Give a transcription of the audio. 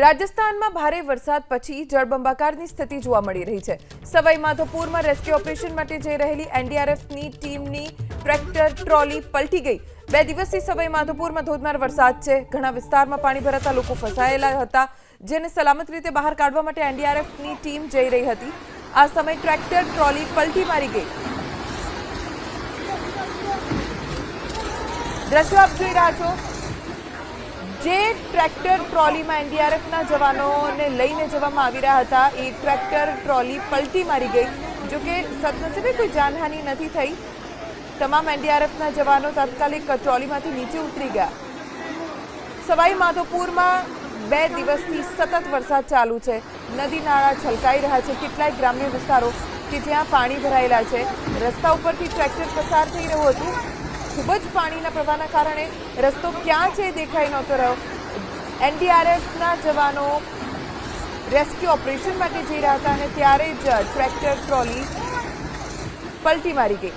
રાજસ્થાનમાં ભારે વરસાદ પછી જળબંબાકારની સ્થિતિ જોવા મળી રહી છે. સવાઈ માધોપુરમાં રેસ્ક્યુ ઓપરેશન માટે જઈ રહેલી એનડીઆરએફની ટીમની ટ્રેક્ટર, ટ્રોલી પલટી ગઈ. બે દિવસથી સવાઈ માધોપુરમાં ધોધમાર વરસાદ છે. ઘણા વિસ્તારમાં પાણી ભરાતા લોકો ફસાયેલા હતા, જેને સલામત રીતે બહાર કાઢવા માટે એનડીઆરએફની ટીમ જઈ રહી હતી. આ સમયે ટ્રેક્ટર, ટ્રોલી પલટી મારી ગઈ. દ્રશ્યો આપ જોઈ રહ્યા છો. જે ટ્રેક્ટર ટ્રોલીમાં એનડીઆરએફના જવાનોને લઈને જવામાં આવી રહ્યા હતા, એ ટ્રેક્ટર ટ્રોલી પલટી મારી ગઈ. જો કે સદનસીબે કોઈ જાનહાનિ નથી થઈ. તમામ એનડીઆરએફના જવાનો તાત્કાલિક ટ્રોલીમાંથી નીચે ઉતરી ગયા. સવાઈ માધોપુરમાં બે દિવસથી સતત વરસાદ ચાલુ છે. નદી નાળા છલકાઈ રહ્યા છે. કેટલાય ગ્રામ્ય વિસ્તારો કે જ્યાં પાણી ભરાયેલા છે. રસ્તા ઉપરથી ટ્રેક્ટર પસાર થઈ રહ્યું હતું. ખૂબ જ પાણીના પ્રવાહના કારણે રસ્તો ક્યાં છે દેખાઈ નહોતો રહ્યો. એનડીઆરએફના જવાનો રેસ્ક્યુ ઓપરેશન માટે જઈ રહ્યા હતા અને ત્યારે જ ટ્રેક્ટર ટ્રોલી પલટી મારી ગઈ.